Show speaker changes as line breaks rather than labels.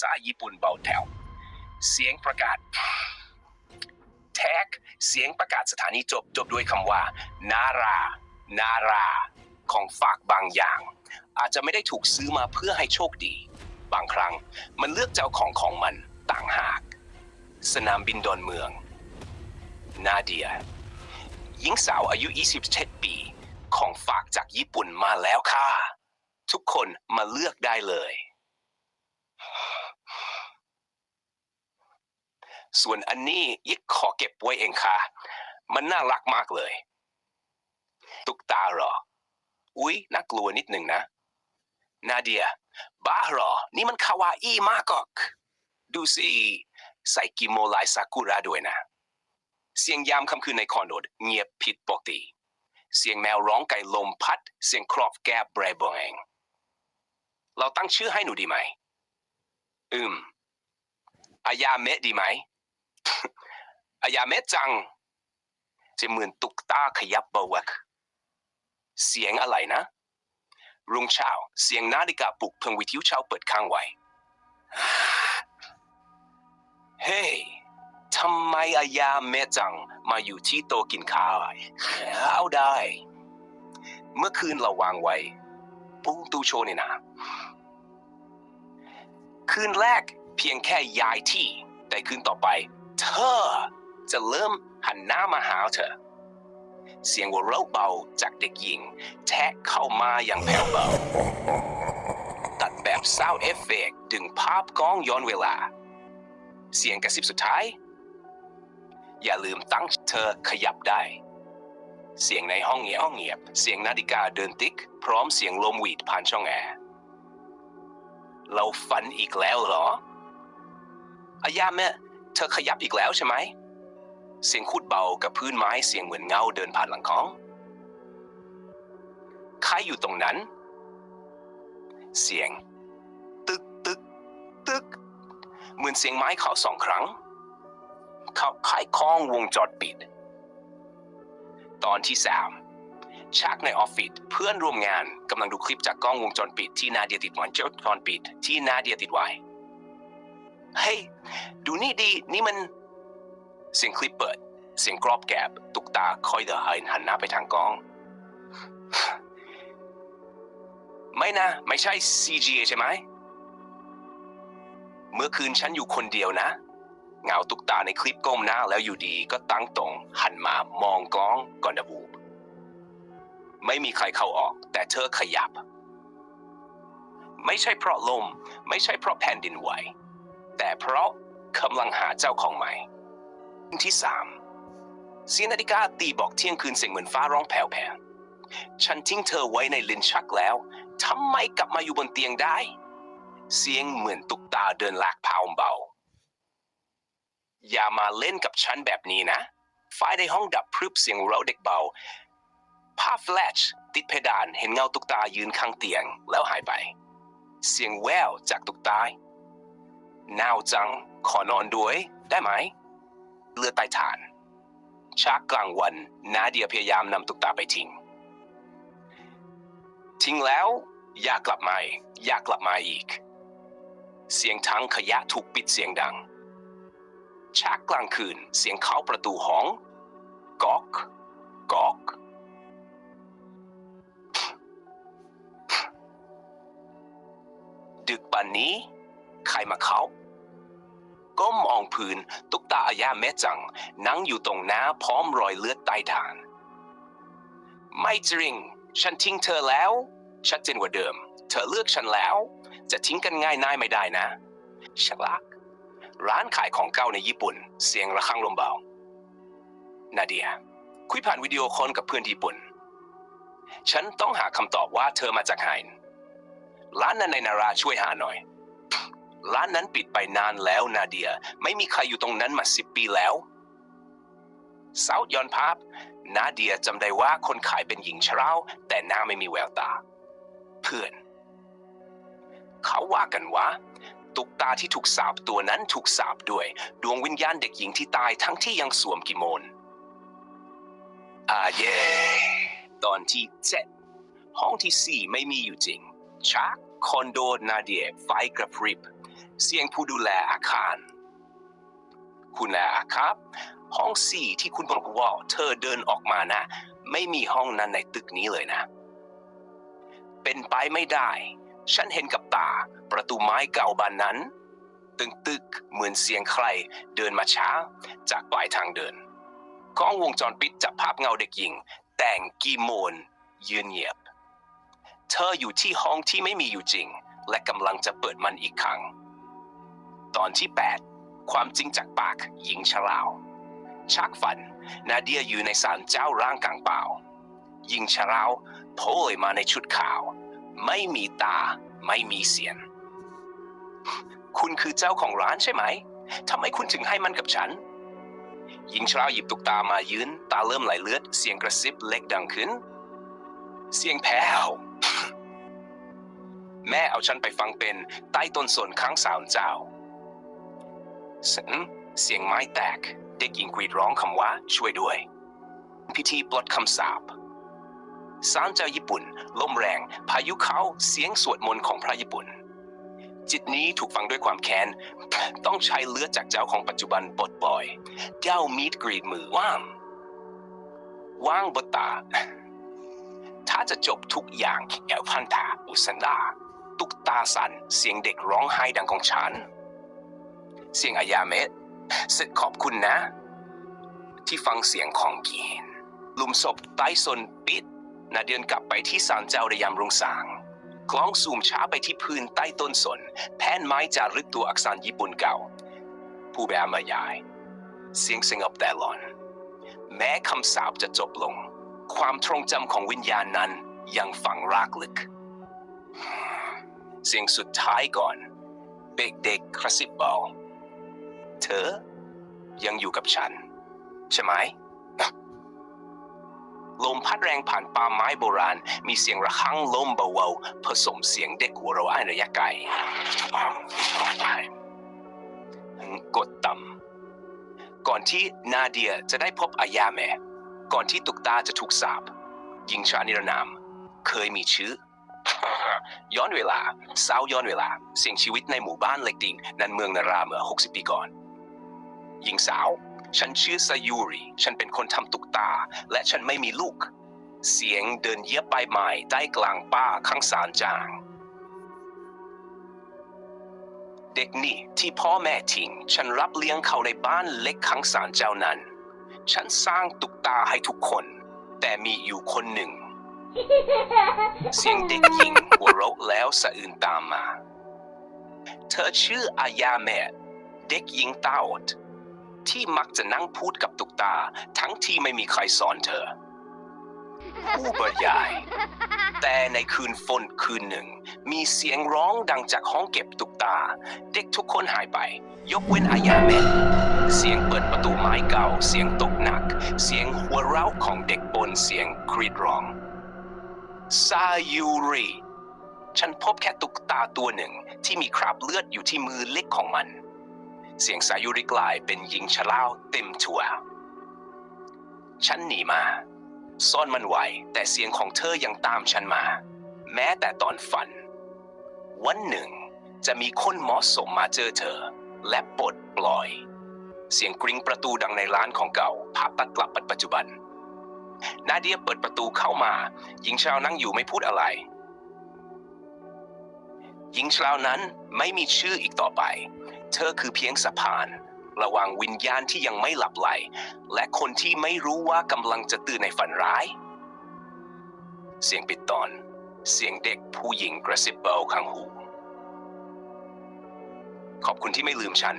ษาญี่ปุ่นเบาแถว เสียงประกาศแท็กเสียงประกาศสถานีจบจบด้วยคำว่า นารา นารา ของฝากบางอย่าง อาจจะไม่ได้ถูกซื้อมาเพื่อให้โชคดี บางครั้งมันเลือกเจ้าของของมันต่างหาก สนามบินดอนเมือง นาเดียหญิงสาวอายุ 27 ปี ของฝากจากญี่ปุ่นมาแล้วค่ะ ทุกคนมาเลือกได้เลย ส่วนอันนี้ยิกขอเก็บไว้เองค่ะ มันน่ารักมากเลย ตุกตาหรอ อุ๊ยน่ากลัวนิดหนึ่งนะ นาเดีย บ้าหรอ นี่มันคาวาอี้มากกอก ดูสิ ใส่กิโมลายซากุระด้วยนะ เสียงยามค่ำคืนในคอนโดเงียบผิดปกติ เสียงแมวร้องไก่ลมพัด เสียงครอบแก้บแบรบงเราตั้งชื่อให้หนูดีไหม อืม อายาเมะดีไหม อายาเมจังจะเหมือนตุกตาขยับเบาวักเสียงอะไรนะ รุ่งเช้า เสียงนาฬิกาปลุกเพิ่งวิทยุเช้าเปิดค้างไว้ เฮ้ยทำไมอายาเมจังมาอยู่ที่โตกินข้าวเอาได้ เมื่อคืนเราวางไว้ปูตูโชนี่นะ คืนแรกเพียงแค่ย้ายที่ แต่คืนต่อไป เธอจะเริ่มหันหน้ามาหาเธอ เสียงหัวเราะเบาจากเด็กหญิง แทะเข้ามาอย่างแผ่วเบา ตัดแบบซาวเอฟเฟกดึงภาพกล้องย้อนเวลา เสียงกระซิบสุดท้าย อย่าลืมตั้งเธอขยับได้ เสียงในห้องเงียบห้องเงียบ เสียงนาฬิกาเดินติ๊ก พร้อมเสียงลมหวีดผ่านช่องแอร์เราฝันอีกแล้วเหรออายาแม่ เธอขยับอีกแล้วใช่ไหม เสียงคูดเบากับพื้นไม้เสียงเหมือนเงาเดินผ่านหลังของใครอยู่ตรงนั้น เสียง ตึกตึกตึกเหมือนเสียงไม้เข่าสองครั้งเขาขายคล้องวงจรปิด ตอนที่สามชักในออฟฟิศเพื่อนร่วมงานกำลังดูคลิปจากกล้องวงจรปิดที่นาเดียติดวงจรปิด ที่นาเดียติดไว้ เฮ้ยดูนี่ดีนี่มัน เสียงคลิปเปิด เสียงกรอบแกบตุกตาคอยเดอหันหน้าไปทางกล้อง ไม่นะ ไม่ใช่ CGA ใช่ไหม เมื่อคืนฉันอยู่คนเดียวนะ เงาตุกตาในคลิปก้มหน้าแล้วอยู่ดีก็ตั้งตรงหันมามองกล้องก่อนจะบูไม่มีใครเข้าออก แต่เธอขยับ ไม่ใช่เพราะลม ไม่ใช่เพราะแผ่นดินไหว แต่เพราะกำลังหาเจ้าของใหม่ที่สามเสียงนาฬิกาตีบอกเที่ยงคืนเสียงเหมือนฟ้าร้องแผ่วๆฉันทิ้งเธอไว้ในลิ้นชักแล้วทำไมกลับมาอยู่บนเตียงได้ เสียงเหมือนตุกตาเดินลากพาวเบา อย่ามาเล่นกับฉันแบบนี้นะไฟในห้องดับพรึบเสียงเราะเด็กเบาภาแฟลชติดเพดานเห็นเงาตุกตายืนข้างเตียงแล้วหายไป เสียงแววจากตุกตา หนาวจัง ขอนอนด้วย ได้ไหม เลือดใต้ฐานชักกลางวัน นาเดียพยายามนำตุกตาไปทิ้ง ทิ้งแล้ว อยากกลับมาอยากกลับมาอีก เสียงทั้งขยะถูกปิดเสียงดังชักกลางคืน เสียงเข้าประตูห้องก๊อกก๊อกดึกปันนี้ ใครมาเข้า ก้มมองพื้นตุกตาอายาแม่จัง นั่งอยู่ตรงหน้าพร้อมรอยเลือดใต้ฐาน ไม่จริง ฉันทิ้งเธอแล้ว ชัดเจนกว่าเดิม เธอเลือกฉันแล้ว จะทิ้งกันง่ายน่ายไม่ได้นะชักลัก ร้านขายของเก่าในญี่ปุ่น เสียงระฆังลมเบา นาเดีย คุยผ่านวิดีโอคอลกับเพื่อนญี่ปุ่น ฉันต้องหาคำตอบว่าเธอมาจากไหนร้านนั้นในนาราช่วยหาหน่อย ร้านนั้นปิดไปนานแล้วนาเดีย ไม่มีใครอยู่ตรงนั้นมาสิบปีแล้วเสาย้อนภาพนาเดียจำได้ว่าคนขายเป็นหญิงชราแต่หน้าไม่มีแววตา เพื่อน เขาว่ากันว่าตุกตาที่ถูกสาบตัวนั้นถูกสาบด้วย ดวงวิญญาณเด็กหญิงที่ตายทั้งที่ยังสวมกิโมนอ่าเย่ตอนที่เจ็ดห้องที่สี่ไม่มีอยู่จริงชักคอนโดนาเดียไฟกระพริบ เสียงผู้ดูแลอาคาร คุณแลครับ ห้องสี่ที่คุณบอกว่าเธอเดินออกมานะ ไม่มีห้องนั้นในตึกนี้เลยนะ เป็นไปไม่ได้ ฉันเห็นกับตา ประตูไม้เก่าบานนั้น ตึงตึกเหมือนเสียงใคร เดินมาช้า จากปลายทางเดินกล้องวงจรปิดจับภาพเงาเด็กหญิง แต่งกีโมน ยืนเงียบ เธออยู่ที่ห้องที่ไม่มีอยู่จริง และกำลังจะเปิดมันอีกครั้ง ตอนที่ 8 ความจริงจากปากหญิงชราว ชักฝัน นาเดียอยู่ในศาลเจ้าร่างกลางเปล่าหญิงชราวโผล่มาในชุดขาว ไม่มีตาไม่มีเสียง คุณคือเจ้าของร้านใช่ไหมทำไมคุณถึงให้มันกับฉันหญิงชราหยิบตุกตามายืนตาเริ่มไหลเลือด เสียงกระซิบเล็กดังขึ้น เสียงแผ่วแม่เอาฉันไปฟังเป็นใต้ต้นสนข้างสาวเจ้า เสียงเสียงไม้แตก เด็กหญิงกรีดร้องคำว่าช่วยด้วย พิธีปลดคำสาปศาลเจ้าญี่ปุ่น ลมแรง พายุเขาเสียงสวดมนต์ของพระญี่ปุ่น จิตนี้ถูกฟังด้วยความแค้น ต้องใช้เลือดจากเจ้าของปัจจุบันปลดปล่อย เจ้ามีดกรีดมือว่างว่างบตา ถ้าจะจบทุกอย่างแอลพันธาอุสันดา ตุกตาสันเสียงเด็กร้องไห้ดังของฉัน เสียงอายาเมะเสร็จขอบคุณนะ ที่ฟังเสียงของกีนหลุมศพใต้สนปิดนาเดินกลับไปที่ศาลเจ้าในยามรุ่งสางกล้องซูมช้าไปที่พื้นใต้ต้นสน แผ่นไม้จารึกตัวอักษรญี่ปุ่นเก่า ผู้แบมายาย เสียงสงบแต่หลอน แม้คำสาปจะจบลง ความทรงจำของวิญญาณนั้นยังฝังรากลึก เสียงสุดท้ายก่อน เด็กเด็กๆกระซิบเบา เธอ ยังอยู่กับฉัน ใช่ไหมลมพัดแรงผ่านป่าไม้โบราณ มีเสียงระฆังลมเบาๆผสมเสียงเด็กหัวเราะในระยะไกลกดต่ำก่อนที่นาเดียจะได้พบอายาแม่ ก่อนที่ตุกตาจะถูกสาปหญิงชานิรนาม เคยมีชื่อ ย้อนเวลาสาวย้อนเวลา เสียงชีวิตในหมู่บ้านเล็กดิงนันเมืองนาราเมื่อ 60 ปีก่อน หญิงสาว ฉันชื่อซายูริฉันเป็นคนทำตุกตา และฉันไม่มีลูก เสียงเดินเยียบใบไม้ใต้กลางป่าข้างสารจาง เด็กนี่ที่พ่อแม่ทิ้ง ฉันรับเลี้ยงเขาในบ้านเล็กข้างสารเจ้านั้น ฉันสร้างตุกตาให้ทุกคน แต่มีอยู่คนหนึ่ง เสียงเด็กหญิงหัวเราะแล้วสะอื่นตามมา เธอชื่ออายาเมะเด็กหญิงตาอด ที่มักจะนั่งพูดกับตุกตา ทั้งที่ไม่มีใครสอนเธอ ผู้บรรยาย แต่ในคืนฝนคืนหนึ่ง มีเสียงร้องดังจากห้องเก็บตุกตา เด็กทุกคนหายไป ยกเว้นอายาเมะเสียงเปิดประตูไม้เก่า เสียงตกหนัก เสียงหัวเราะของเด็กบนเสียงกรีดร้องซายูริฉันพบแค่ตุกตาตัวหนึ่งที่มีคราบเลือดอยู่ที่มือเล็กของมัน เสียงซายูริกลายเป็นหญิงชะลาวเต็มทัวฉันหนีมา ซ่อนมันไว้แต่เสียงของเธอยังตามฉันมา แม้แต่ตอนฝัน วันหนึ่งจะมีคนเหมาะสมมาเจอเธอ และปลดปล่อย เสียงกริ้งประตูดังในร้านของเก่าภาพตัดกลับปัจจุบัน นาเดียเปิดประตูเข้ามา หญิงชาวนั่งอยู่ไม่พูดอะไรหญิงชาวนั้นไม่มีชื่ออีกต่อไป เธอคือเพียงสะพาน ระหว่างวิญญาณที่ยังไม่หลับไหล และคนที่ไม่รู้ว่ากำลังจะตื่นในฝันร้าย เสียงปิดตอน เสียงเด็กผู้หญิงกระซิบเบาข้างหู ขอบคุณที่ไม่ลืมฉัน